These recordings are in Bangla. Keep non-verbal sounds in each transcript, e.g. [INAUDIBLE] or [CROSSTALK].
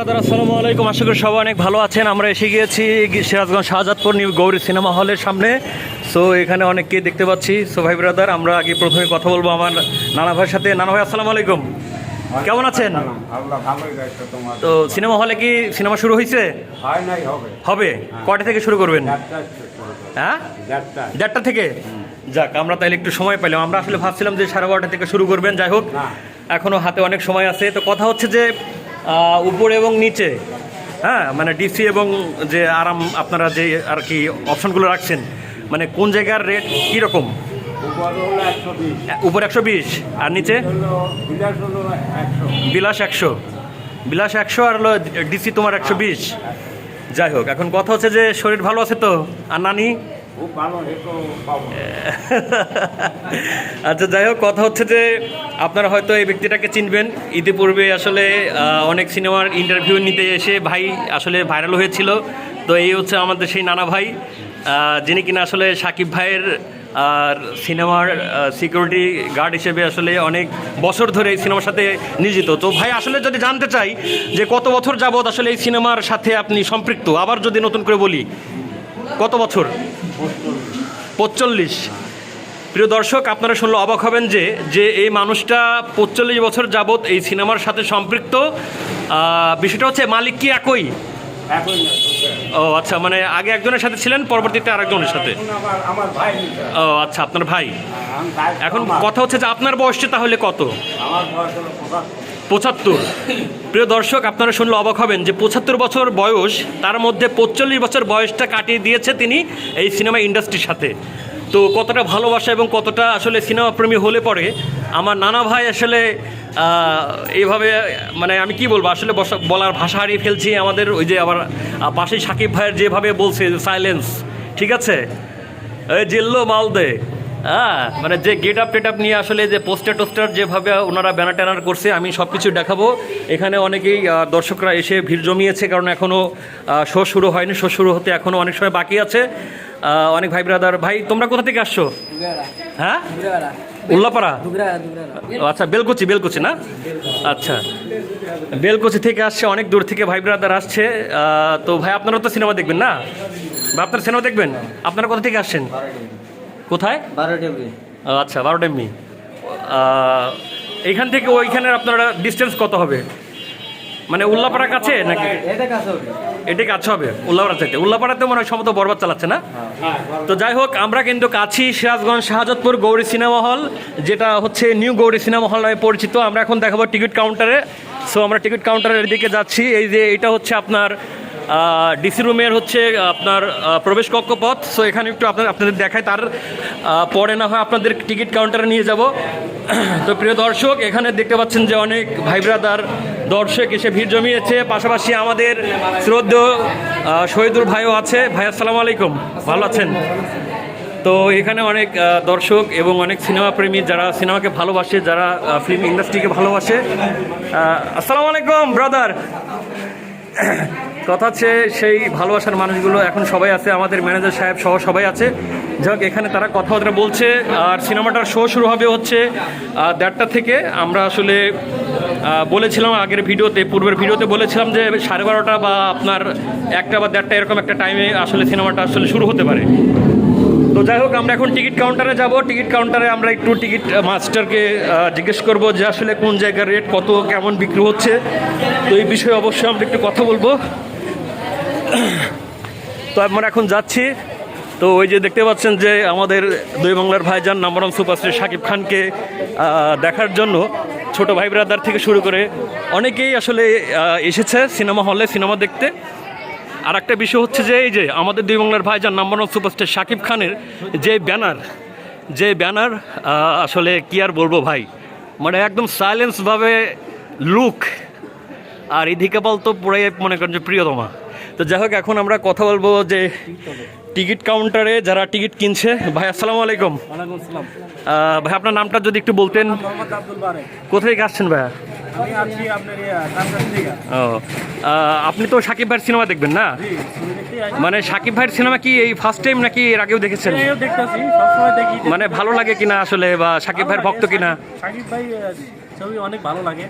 আসসালামু আলাইকুম। আশা করি সবাই অনেক ভালো আছেন। আমরা এসে গিয়েছি সিরাজগঞ্জ শাহজাদপুর নিউ গৌরী সিনেমা হলের সামনে। সো এখানে অনেককে দেখতে পাচ্ছি। সো ভাই ব্রাদার আমরা আগে প্রথমে কথা বলব আমার নানা ভাইয়ের সাথে। নানা ভাই আসসালামু আলাইকুম। কেমন আছেন? তো সিনেমা হলে কি সিনেমা শুরু হয়েছে? হবে। কটা থেকে শুরু করবেন। হ্যাঁ? দেড়টা। থেকে? যাক আমরা তাহলে একটু সময় পেলাম। আমরা আসলে ভাবছিলাম যে সাড়ে বারোটা থেকে শুরু করবেন। যাই হোক না। এখনও হাতে অনেক সময় আছে। তো কথা হচ্ছে যে উপরে এবং নিচে। হ্যাঁ মানে ডিসি এবং যে আরাম আপনারা যে আর কি অপশনগুলো রাখছেন মানে কোন জায়গার রেট কীরকম? উপর একশো বিশ। আর নিচে? বিলাস একশো। বিলাস একশো আর হলো ডিসি তোমার একশো বিশ। যাই হোক এখন কথা হচ্ছে যে শরীর ভালো আছে তো? আর নানি? খুব ভালো [LAUGHS] আচ্ছা যাই হোক, কথা হচ্ছে যে আপনারা হয়তো এই ব্যক্তিটাকে চিনবেন। ইতিপূর্বে আসলে অনেক সিনেমার ইন্টারভিউ নিতে এসে ভাই আসলে ভাইরাল হয়েছিল। তো এই হচ্ছে আমাদের সেই নানা ভাই যিনি কিনা আসলে সাকিব ভাইয়ের, আর সিনেমার সিকিউরিটি গার্ড হিসেবে আসলে অনেক বছর ধরে এই সিনেমার সাথে নিয়োজিত। তো ভাই, আসলে যদি জানতে চাই যে কত বছর যাবৎ আসলে এই সিনেমার সাথে আপনি সম্পৃক্ত? আবার যদি নতুন করে বলি, কত বছর? পঁচল্লিশ। প্রিয় দর্শক আপনারা শুনলে অবাক হবেন যে যে এই মানুষটা পঁচল্লিশ বছর যাবৎ এই সিনেমার সাথে সম্পৃক্ত। বিষয়টা হচ্ছে মালিক কি একই? ও আচ্ছা মানে আগে একজনের সাথে ছিলেন পরবর্তীতে আরেকজনের সাথে? ও আচ্ছা আপনার ভাই। এখন কথা হচ্ছে যে আপনার বয়সটা তাহলে কত? পঁচাত্তর। প্রিয় দর্শক আপনারা শুনলে অবাক হবেন যে পঁচাত্তর বছর বয়স তার মধ্যে পঁচল্লিশ বছর বয়সটা কাটিয়ে দিয়েছে তিনি এই সিনেমা ইন্ডাস্ট্রির সাথে। তো কতটা ভালোবাসা এবং কতটা আসলে সিনেমা প্রেমী হলে পরে আমার নানা ভাই আসলে এইভাবে মানে আমি কি বলব আসলে বলার ভাষা হারিয়ে ফেলছি আমাদের ওই যে আবার আহ, পাশেই সাকিব ভাইয়ের যেভাবে বলছে সাইলেন্স ঠিক আছে? জিল্লো মাল দে। হ্যাঁ মানে যে গেট আপ টেট আপ নিয়ে আসলে যে পোস্টার টোস্টার যেভাবে ওনারা ব্যানার ট্যানার করছে আমি সব কিছু দেখাবো। এখানে অনেকেই দর্শকরা এসে ভিড় জমিয়েছে কারণ এখনও শো শুরু হয়নি। শো শুরু হতে এখনও অনেক সময় বাকি আছে। অনেক ভাই ব্রাদার ভাই তোমরা কোথা থেকে আসছো? হ্যাঁ? উল্লাপাড়া? আচ্ছা বেলকুচি বেলকুচি না? আচ্ছা। বেলকুচি থেকে আসছে অনেক দূর থেকে ভাই ব্রাদার আসছে। তো ভাই আপনারা তো সিনেমা দেখবেন না? বা আপনারা সিনেমা দেখবেন? আপনারা কোথা থেকে আসছেন? কোথায়? আচ্ছা বারোটা এমনি। এইখান থেকে ওইখানের আপনারা ডিস্টেন্স কত হবে? মানে উল্লাপাড়া কাছে নাকি? এটা কাছে এটা কাছে হবে উল্লাপাড়া চাইতে। উল্লাপাড়াতে মনে হয় সম্ভবত বরবাদ চালাচ্ছে না? তো যাই হোক আমরা কিন্তু কাছি সিরাজগঞ্জ শাহজাদপুর গৌরী সিনেমা হল যেটা হচ্ছে নিউ গৌরী সিনেমা হল নামে পরিচিত। আমরা এখন দেখাবো টিকিট কাউন্টারে। সো আমরা টিকিট কাউন্টারের দিকে যাচ্ছি। এই যে এটা হচ্ছে আপনার ডিসি রুমের হচ্ছে আপনার প্রবেশ কক্ষপথ সো এখানে একটু আপনার আপনাদের দেখায় তার পরে না হয় আপনাদের টিকিট কাউন্টারে নিয়ে যাব। [CLEARS THROAT] তো প্রিয় দর্শক, এখানে দেখতে পাচ্ছেন যে অনেক ভাই ব্রাদার, দর্শক এসে ভিড় জমিয়েছে। পাশাপাশি আমাদের শ্রদ্ধ শহীদুল ভাইও আছে। ভাই, আসসালামু আলাইকুম। ভালো আছেন? তো এখানে অনেক দর্শক এবং অনেক সিনেমা প্রেমী যারা সিনেমাকে ভালোবাসে, যারা ফিল্ম ইন্ডাস্ট্রিকে ভালোবাসে। আসসালামু আলাইকুম, ব্রাদার। [CLEARS THROAT] কথা হচ্ছে, সেই ভালোবাসার মানুষগুলো এখন সবাই আছে, আমাদের ম্যানেজার সাহেব সহ সবাই আছে। যাই হোক এখানে তারা কথাবার্তা বলছে, আর সিনেমাটার শো শুরু হবে হচ্ছে দেড়টা থেকে। আমরা আসলে বলেছিলাম আগের ভিডিওতে, পূর্বের ভিডিওতে বলেছিলাম যে সাড়ে বারোটা বা আপনার একটা বা দেড়টা এরকম একটা টাইমে আসলে সিনেমাটা আসলে শুরু হতে পারে। তো যাই হোক, আমরা এখন টিকিট কাউন্টারে যাব। টিকিট কাউন্টারে আমরা একটু টিকিট মাস্টারকে জিজ্ঞেস করব যে আসলে কোন জায়গার রেট কত, কেমন বিক্রি হচ্ছে। তো এই বিষয়ে অবশ্যই আমরা একটু কথা বলব। তো আমরা এখন যাচ্ছি। তো ওই যে দেখতে পাচ্ছেন যে আমাদের দুই বাংলার ভাইজান নাম্বার ওয়ান সুপারস্টার শাকিব খানকে দেখার জন্য ছোট ভাই ব্রাদার থেকে শুরু করে অনেকেই আসলে এসেছে সিনেমা হলে সিনেমা দেখতে। আর একটা বিষয় হচ্ছে যে এই যে আমাদের দুই বাংলার ভাইজান নাম্বার ওয়ান সুপারস্টার শাকিব খানের যে ব্যানার যে ব্যানার আসলে কি আর বলব ভাই? মানে একদম সাইলেন্সভাবে লুক আর ইধিকা পাল তো পুরাই মনে করেন যে প্রিয়তমা। তো যাই হোক এখন আমরা কথা বলব যে টিকিট কাউন্টারে যারা টিকিট কিনছে। ভাই আসসালামু আলাইকুম। ভাই আপনার নামটা যদি একটু বলতেন। কোথায় আসছেন ভাইয়া? ইয়া ও আপনি তো সাকিব ভাইয়ের সিনেমা দেখবেন না? মানে সাকিব ভাইয়ের সিনেমা কি এই ফার্স্ট টাইম নাকি এর আগেও দেখেছেন? মানে ভালো লাগে কিনা আসলে বা সাকিব ভাইয়ের ভক্ত কিনা? সাকিব ভাই ছবি অনেক ভালো লাগে।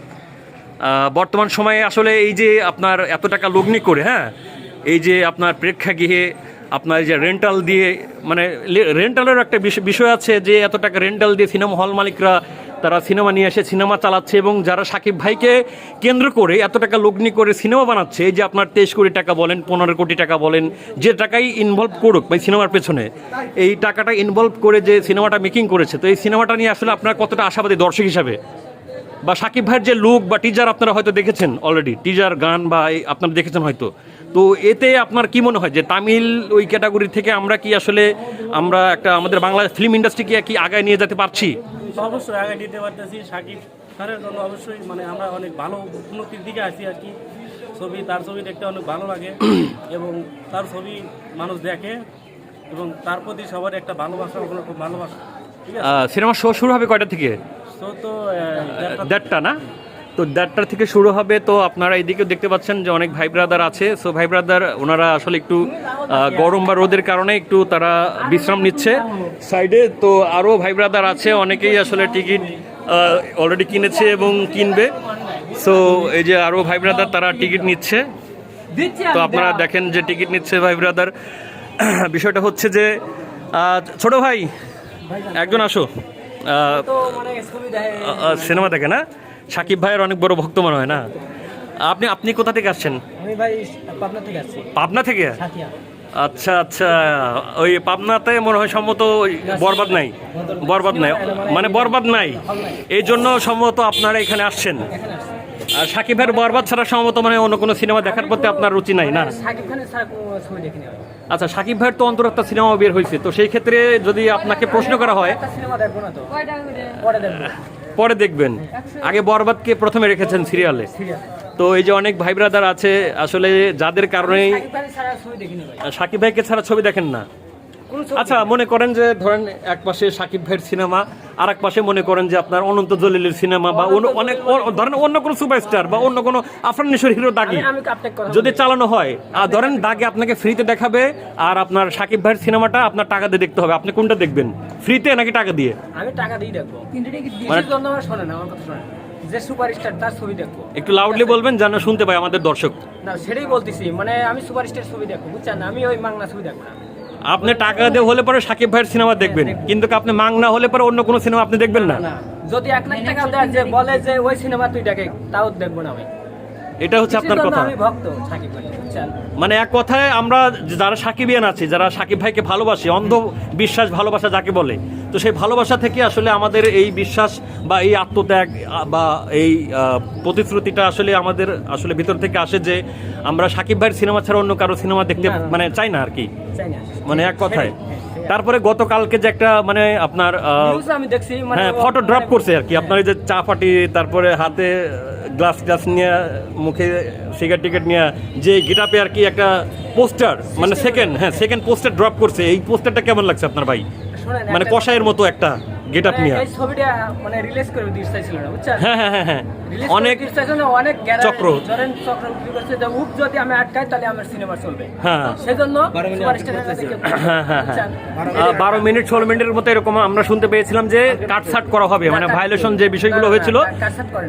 বর্তমান সময়ে আসলে এই যে আপনার এত টাকা লগ্নি করে হ্যাঁ এই যে আপনার প্রেক্ষাগৃহে আপনার এই যে রেন্টাল দিয়ে মানে রেন্টালের একটা বিষ- বিষয় আছে যে এত টাকা রেন্টাল দিয়ে সিনেমা হল মালিকরা, তারা সিনেমা নিয়ে এসে সিনেমা চালাচ্ছে এবং যারা সাকিব ভাইকে কেন্দ্র করে এত টাকা লগ্নি করে সিনেমা বানাচ্ছে যে আপনার তেইশ কোটি টাকা বলেন, পনেরো কোটি টাকা বলেন, যে টাকাই ইনভলভ করুক ভাই সিনেমার পেছনে, এই টাকাটা ইনভলভ করে যে সিনেমাটা মেকিং করেছে, তো এই সিনেমাটা নিয়ে আসলে আপনার কতটা আশাবাদী দর্শক হিসাবে? বা সাকিব ভাইয়ের যে লুক বা টিজার আপনারা হয়তো দেখেছেন অলরেডি টিজার গান বা আপনারা দেখেছেন হয়তো। তো এতে আপনার কি মনে হয় যে তামিল ওই ক্যাটাগরি থেকে আমরা কি আসলে আমরা একটা আমাদের বাংলা ফিল্ম ইন্ডাস্ট্রিকে কি আগায় নিয়ে যেতে পারছি? অবশ্যই আগে দিতে পারতেছি। সাকিব স্যারের জন্য অবশ্যই মানে আমরা অনেক ভালো উন্নতির দিকে আছি আর কি। ছবি তার ছবি দেখতে অনেক ভালো লাগে [CLEARS THROAT] এবং তার ছবি মানুষ দেখে এবং তার প্রতি সবার একটা ভালোবাসা ওগুলো খুব ভালোবাসা। ঠিক আছে? সিনেমা শো শুরু হবে কয়টা থেকে? তো তো দেড়টা না? তো দেড়টার থেকে শুরু হবে। তো আপনারা এইদিকে দেখতে পাচ্ছেন যে অনেক ভাই ব্রাদার আছে। সো ভাই ব্রাদার, ওনারা আসলে একটু গরম বা রোদের কারণে একটু তারা বিশ্রাম নিচ্ছে সাইডে। তো আরও ভাই ব্রাদার আছে, অনেকেই আসলে টিকিট অলরেডি কিনেছে এবং কিনবে। সো এই যে আরও ভাই ব্রাদার, তারা টিকিট নিচ্ছে। তো আপনারা দেখেন যে টিকিট নিচ্ছে ভাই ব্রাদার। [CLEARS THROAT] বিষয়টা হচ্ছে যে ছোট ভাই, একজন আসো। সিনেমা দেখে না? সাকিব ভাইয়ের অনেক বড় ভক্ত মনে হয় না? আপনি আপনি কোথা থেকে আসছেন? আমি ভাই পাবনা থেকে আসছি। পাবনা থেকে? আচ্ছা আচ্ছা। ওই পাবনাতে মনে হয় সম্ভবত ওই বরবাদ নাই। বরবাদ নাই। মানে বরবাদ নাই। এই জন্য সম্ভবত আপনারা এখানে আসছেন। আর সাকিব ভাইয়ের বরবাদ ছাড়া সম্ভবত মানে অন্য কোনো সিনেমা দেখার প্রতি আপনার রুচি নাই না? আচ্ছা সাকিব ভাইয়ের তো অন্তর একটা সিনেমা বের হয়েছে। তো সেই ক্ষেত্রে যদি আপনাকে প্রশ্ন করা হয় সিনেমা দেখব না তো? পরে দেখবেন। আগে বরবাদকে প্রথমে রেখেছেন সিরিয়ালে। তো এই যে অনেক ভাই ব্রাদার আছে আসলে যাদের কারণেই সাকিব ভাইকে ছাড়া ছবি দেখেন না। আচ্ছা মনে করেন যে ধরেন এক পাশে সাকিব ভাইয়ের সিনেমা আর এক পাশে মনে করেন যে আপনার অনন্ত জলিলের সিনেমা বা অনেক ধরেন অন্য কোনো সুপারস্টার বা অন্য কোনো আফরানিশ্বর হিরো দাগি। আমি- আমি আপনাকে কথা যদি চালানো হয় আর ধরেন দাগে আপনাকে ফ্রিতে দেখাবে আর আপনার সাকিব ভাইয়ের সিনেমাটা আপনার টাকা দিয়ে দেখতে হবে। আপনি কোনটা দেখবেন? ফ্রিতে নাকি টাকা দিয়ে? আমি টাকা দিয়ে দেখব। কিন্তু মানে- জন্য আমার শোনেন আমার কথা শোনেন যে সুপারস্টার তার ছবি দেখব। একটু লাউডলি বলবেন যেন শুনতে পাই আমাদের দর্শক। না সেটাই বলতেছি। মানে আমি সুপারস্টার ছবি দেখব বুঝছেন? আমি ওই মাংনা ছবি দেখব না। আপনি টাকা দিয়ে হলে পরে সাকিব ভাইয়ের সিনেমা দেখবেন। কিন্তু আপনি মাং না হলে পরে অন্য কোনো সিনেমা আপনি দেখবেন না। যদি এক লাখ টাকা বলে যে ওই সিনেমা তুই দেখে, তাও দেখব না আমি। এটা হচ্ছে আপনার কথা। বুঝছেন মানে এক কথায় আমরা যারা সাকিবিয়ান আছি যারা সাকিব ভাইকে ভালোবাসি অন্ধ বিশ্বাস ভালোবাসা যাকে বলে তো সেই ভালোবাসা থেকে আসলে আমাদের এই বিশ্বাস বা এই আত্মত্যাগ বা এই প্রতিশ্রুতিটা আসলে আমাদের আসলে ভিতর থেকে আসে যে আমরা সাকিব ভাইয়ের সিনেমা ছাড়া অন্য কারও সিনেমা দেখতে। মানে চাই না আর কি। মানে এক কথায়। হ্যাঁ, তারপরে গতকালকে যে একটা মানে আপনার আমি দেখছি মানে হ্যাঁ ফটো ড্রপ মানে- করছে আর কি। আপনার এই যে চা পাটি তারপরে হাতে গ্লাস গ্লাস নিয়ে মুখে সিগারেট টিকেট নিয়ে যে গিটাপে আর কি একটা পোস্টার মানে সেকেন্ড হ্যাঁ সেকেন্ড পোস্টার ড্রপ করছে। এই পোস্টারটা কেমন লাগছে আপনার ভাই? মানে কষায়ের মতো একটা। গেটআপ মানে নিয়ে ছবিটা মানে রিলিজ করে দিতে চাইছিল না বুঝছেন? হ্যাঁ হ্যাঁ হ্যাঁ হ্যাঁ। অনেক অনেক চক্র। ধরেন চক্র করছে যে উপ যদি আমি আটকাই তাহলে আমার সিনেমা চলবে। হ্যাঁ। সেজন্য হ্যাঁ হ্যাঁ হ্যাঁ। বারো মিনিট। ষোলো মিনিটের মতো এরকম আমরা শুনতে পেয়েছিলাম যে কাটসাট করা হবে মানে ভায়োলেশন যে বিষয়গুলো হয়েছিল।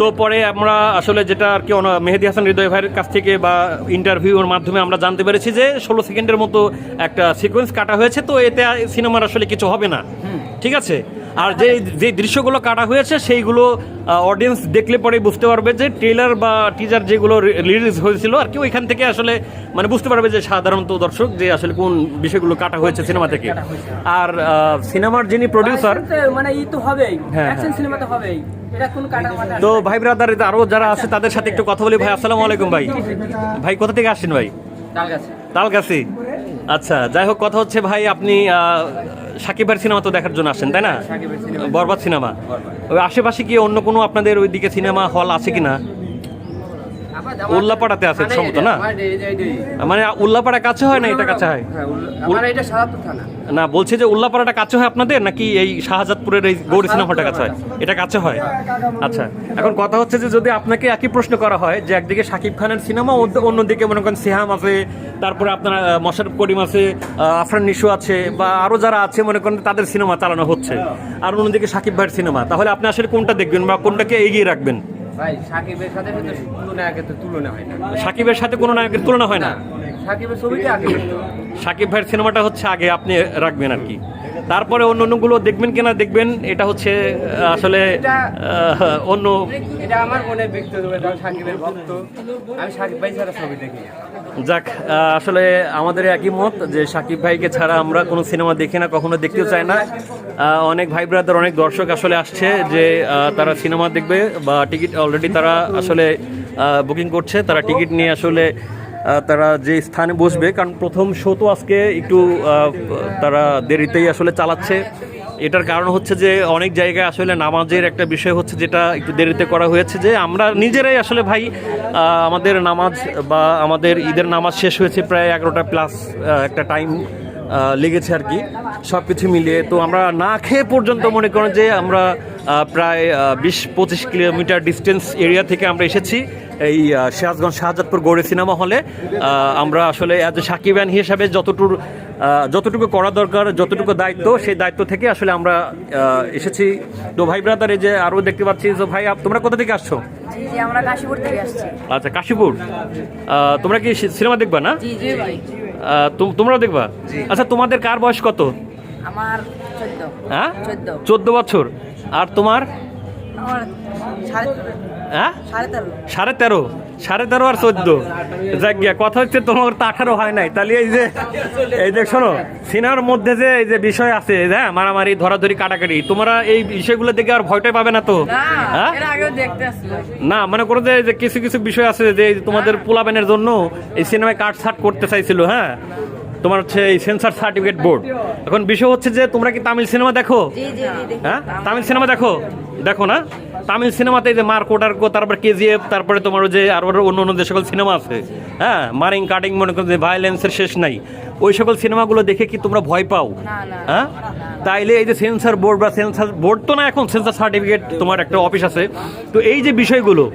তো পরে আমরা আসলে যেটা আর কি মেহেদি হাসান হৃদয় ভাইয়ের কাছ থেকে বা ইন্টারভিউর মাধ্যমে আমরা জানতে পেরেছি যে ষোলো সেকেন্ডের মতো একটা সিকোয়েন্স কাটা হয়েছে তো এতে সিনেমার আসলে কিছু হবে না। ঠিক আছে? আর যে যে দৃশ্যগুলো কাটা হয়েছে সেইগুলো অডিয়েন্স দেখলে পরে বুঝতে পারবে যে ট্রেলার বা টিজার যেগুলো রিলিজ হয়েছিল আর কি ওইখান থেকে আসলে মানে বুঝতে পারবে যে সাধারণত দর্শক যে আসলে কোন বিষয়গুলো কাটা হয়েছে সিনেমা থেকে। আর সিনেমার যিনি প্রডিউসার মানে ই তো হবেই। হ্যাঁ, অ্যাকশন সিনেমা তো হবেই। তো ভাই ব্রাদার আরও যারা আছে তাদের সাথে একটু কথা বলি। ভাই আসসালামু আলাইকুম ভাই। ভাই কোথা থেকে আসছেন ভাই? তাল গাছে তালগাছি। আচ্ছা যাই হোক কথা হচ্ছে ভাই আপনি সাকিবের সিনেমা তো দেখার জন্য আসেন তাই না? বরবাদ সিনেমা। ওই আশেপাশে কি অন্য কোনো আপনাদের ওইদিকে সিনেমা হল আছে কিনা? উল্লাপাড়াতে আছে সম্ভবত না? মানে উল্লাপাড়া কাছে হয় না এটা কাছে হয়? থানা। না বলছে যে উল্লাপাড়াটা কাছে হয় আপনাদের নাকি এই শাহজাদপুরের এই গৌরী সিনেমাটা কাছে হয়? এটা কাছে হয়? আচ্ছা এখন কথা হচ্ছে যে যদি আপনাকে একই প্রশ্ন করা হয় যে একদিকে শাকিব খানের সিনেমা অন্য- অন্যদিকে মনে করেন সিহাম আছে তারপরে আপনার আহ, মোশাররফ করিম আছে আফরান নিশু আছে বা আরও যারা আছে মনে করেন তাদের সিনেমা চালানো হচ্ছে। আর অন্যদিকে শাকিব ভাইয়ের সিনেমা তাহলে আপনি আসলে কোনটা দেখবেন বা কোনটাকে এগিয়ে রাখবেন? ভাই সাকিবের সাথে কিন্তু আগে তো তুলনা হয় না। সাকিবের সাথে কোনো নায়কের তুলনা হয় না? সাকিবের ছবিটা আগে। সাকিব ভাইয়ের সিনেমাটা হচ্ছে আগে আপনি রাখবেন আর কি। তারপরে অন্য অন্যগুলো দেখবেন কিনা দেখবেন এটা হচ্ছে আসলে অন্য এটা আমার মনে ব্যক্তিগত সাকিবের ভক্ত। আমি সাকিব ভাই ছাড়া ছবি দেখি যাক আসলে আমাদের একই মত যে সাকিব ভাইকে ছাড়া আমরা কোনো সিনেমা দেখি না কখনো দেখতেও চাই না। অনেক ভাই ব্রাদার অনেক দর্শক আসলে আসছে যে তারা সিনেমা দেখবে বা টিকিট অলরেডি তারা আসলে বুকিং করছে তারা টিকিট নিয়ে আসলে তারা যে স্থানে বসবে, কারণ প্রথম শো তো আজকে একটু তারা দেরিতেই আসলে চালাচ্ছে। এটার কারণ হচ্ছে যে, অনেক জায়গায় আসলে নামাজের একটা বিষয় হচ্ছে যেটা একটু দেরিতে করা হয়েছে যে, আমরা নিজেরাই আসলে ভাই আমাদের নামাজ বা আমাদের ঈদের নামাজ শেষ হয়েছে প্রায় এগারোটা প্লাস একটা টাইম লেগেছে আর কি সব কিছু মিলিয়ে। তো আমরা না খেয়ে পর্যন্ত মনে করেন যে আমরা প্রায় বিশ পঁচিশ কিলোমিটার ডিস্টেন্স এরিয়া থেকে আমরা এসেছি এই সিরাজগঞ্জ শাহজাদপুর গৌড়ে সিনেমা হলে। আমরা আসলে অ্যাজ এ সাকিব সাকিবান হিসাবে যতটুকু যতটুকু করা দরকার যতটুকু দায়িত্ব সেই দায়িত্ব থেকে আসলে আমরা এসেছি। তো ভাই ব্রাদার এই যে আরও দেখতে পাচ্ছি তো ভাই তোমরা কোথা থেকে আসছো? জি জি আমরা কাশীপুর থেকে আসছি। আচ্ছা কাশীপুর। তোমরা কি সিনেমা দেখবা না? তোমরাও দেখবা? আচ্ছা তোমাদের কার বয়স কত? আমার চোদ্দ। হ্যাঁ? চোদ্দ। বছর। আর তোমার? হ্যাঁ? সাড়ে তেরো। সাড়ে তেরো আর চোদ্দ। যাক গিয়া কথা হচ্ছে তোমার তো আঠারো হয় নাই। তাহলে এই যে এই যে শোনো সিনেমার মধ্যে যে এই যে বিষয় আছে হ্যাঁ মারামারি ধরাধরি কাটাকাটি তোমরা এই বিষয়গুলো দেখে আর ভয়টাই পাবে না তো? হ্যাঁ? না মনে করো যে যে কিছু কিছু বিষয় আছে যে এই তোমাদের পোলাবেনের জন্য এই সিনেমায় কাট ছাট করতে চাইছিল হ্যাঁ? তোমার হচ্ছে এই সেন্সার সার্টিফিকেট বোর্ড। এখন বিষয় হচ্ছে যে তোমরা কি তামিল সিনেমা দেখি। হ্যাঁ? তামিল সিনেমা দেখো? দেখো না? তামিল সিনেমাতে এই যে মার্কো টার্কো তারপর কেজিএফ তারপরে তোমার যে আরও অন্য অন্য যে সকল সিনেমা আছে হ্যাঁ? মারিং কাটিং মনে করো যে ভায়োলেন্সের শেষ নাই। ওই সকল সিনেমাগুলো দেখে কি তোমরা ভয় পাও। হ্যাঁ? তাইলে এই যে সেন্সার বোর্ড বা সেন্সার বোর্ড তো না এখন সেন্সার সার্টিফিকেট তোমার একটা অফিস আছে। তো এই যে বিষয়গুলো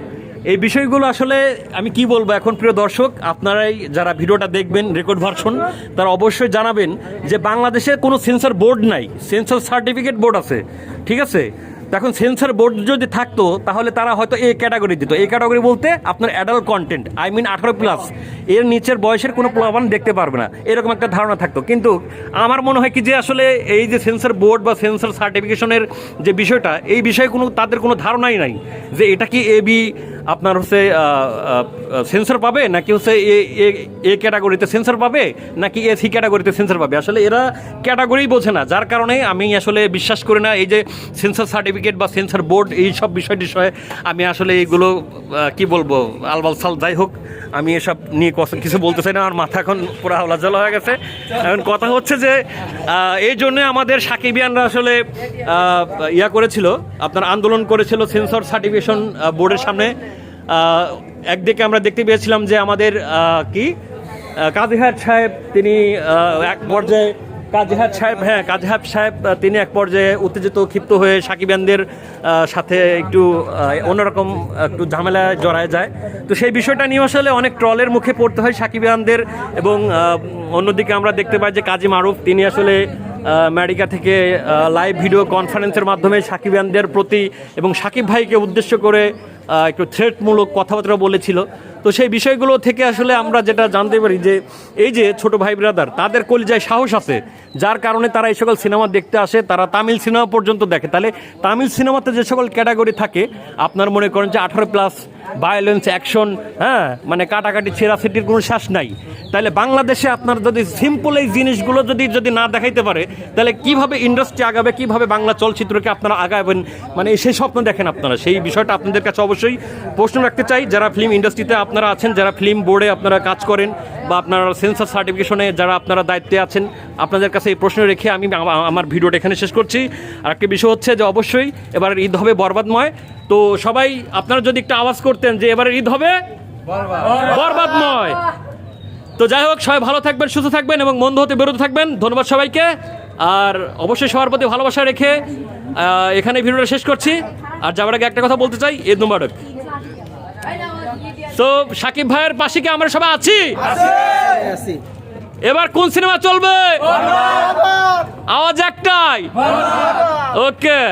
এই বিষয়গুলো আসলে আমি কি বলব এখন প্রিয় দর্শক আপনারাই যারা ভিডিওটা দেখবেন রেকর্ড ভার্সন তারা অবশ্যই জানাবেন যে বাংলাদেশে কোনো সেন্সার বোর্ড নাই। সেন্সার সার্টিফিকেট বোর্ড আছে ঠিক আছে? এখন সেন্সার বোর্ড যদি থাকতো, তাহলে তারা হয়তো এই ক্যাটাগরি দিত। এই ক্যাটাগরি বলতে আপনার অ্যাডাল্ট কন্টেন্ট আই মিন আঠারো প্লাস এর নিচের বয়সের কোনো প্লাবান দেখতে পারবে না। এরকম একটা ধারণা থাকতো। কিন্তু আমার মনে হয় কি যে আসলে এই যে সেন্সার বোর্ড বা সেন্সার সার্টিফিকেশনের যে বিষয়টা, এই বিষয়ে কোনো, তাদের কোনো ধারণাই নাই যে এটা কি এ বি আপনার হচ্ছে সেন্সর পাবে, নাকি হচ্ছে এ, এ- ক্যাটাগরিতে সেন্সর পাবে, নাকি এ সি ক্যাটাগরিতে সেন্সর পাবে? আসলে এরা ক্যাটাগরি বোঝে না। যার কারণে আমি আসলে বিশ্বাস করি না এই যে সেন্সর সার্টিফিকেট বা সেন্সর বোর্ড এই সব বিষয় টিষয়ে আমি আসলে এইগুলো কি বলব আলবাল সাল যাই হোক আমি এসব নিয়ে কিছু বলতে চাই না আমার মাথা এখন পুরো হাওলা জল হয়ে গেছে। এখন কথা হচ্ছে যে এই জন্য আমাদের সাকিবিয়ানরা আসলে ইয়া করেছিল আপনার আন্দোলন করেছিল সেন্সর সার্টিফিকেশন বোর্ডের সামনে। একদিকে আমরা দেখতে পেয়েছিলাম যে আমাদের কি আহ, সাহেব তিনি এক পর্যায়ে কাজীহাট সাহেব হ্যাঁ কাজীহাট সাহেব তিনি এক পর্যায়ে উত্তেজিত, ক্ষিপ্ত হয়ে সাকিবানদের সাথে একটু অন্যরকম একটু ঝামেলায় জড়ায় যায়। তো সেই বিষয়টা নিয়ে আসলে অনেক ট্রলের মুখে পড়তে হয় সাকিবানদের এবং অন্যদিকে আমরা দেখতে পাই যে কাজী মারুফ, তিনি আসলে আমেরিকা থেকে লাইভ ভিডিও কনফারেন্সের মাধ্যমে সাকিবানদের প্রতি এবং সাকিব ভাইকে উদ্দেশ্য করে একটু থ্রেটমূলক কথাবার্তা বলেছিল। তো সেই বিষয়গুলো থেকে আসলে আমরা যেটা জানতে পারি যে এই যে ছোট ভাই ব্রাদার তাদের কলিজায় সাহস আছে, যার কারণে তারা এই সকল সিনেমা দেখতে আসে, তারা তামিল সিনেমা পর্যন্ত দেখে। তাহলে তামিল সিনেমাতে যে সকল ক্যাটাগরি থাকে, আপনার মনে করেন যে আঠারো প্লাস ভায়োলেন্স অ্যাকশন হ্যাঁ মানে কাটাকাটি, ছেঁড়াছেটির কোনো শ্বাস নাই। তাহলে বাংলাদেশে আপনার যদি সিম্পল এই জিনিসগুলো যদি যদি না দেখাইতে পারে, তাহলে কীভাবে ইন্ডাস্ট্রি আগাবে, কীভাবে বাংলা চলচ্চিত্রকে আপনারা আগাবেন? মানে সেই স্বপ্ন দেখেন আপনারা। সেই বিষয়টা আপনাদের কাছে অবশ্যই প্রশ্ন রাখতে চাই। যারা ফিল্ম ইন্ডাস্ট্রিতে আপনারা আছেন যারা ফিল্ম বোর্ডে আপনারা কাজ করেন বা আপনারা সেন্সার সার্টিফিকেশনে যারা আপনারা দায়িত্বে আছেন আপনাদের কাছে এই প্রশ্ন রেখে আমি আমার ভিডিওটা এখানে শেষ করছি। আর একটি বিষয় হচ্ছে যে অবশ্যই এবার ঈদ হবে বরবাদময়। তো সবাই আপনারা যদি একটু আওয়াজ করতেন যে এবারে ঈদ হবে বরবাদময়। তো যাই হোক সবাই ভালো থাকবেন সুস্থ থাকবেন এবং মন্দ হতে বেরোতে থাকবেন। ধন্যবাদ সবাইকে। আর অবশ্যই সবার প্রতি ভালোবাসা রেখে এখানে ভিডিওটা শেষ করছি। আর যাওয়ার আগে একটা কথা বলতে চাই ঈদ মুবারক। তো সাকিব ভাইয়ের পাশে কি আমরা সবাই আছি? এবার কোন সিনেমা চলবে? আওয়াজ একটাই। ওকে।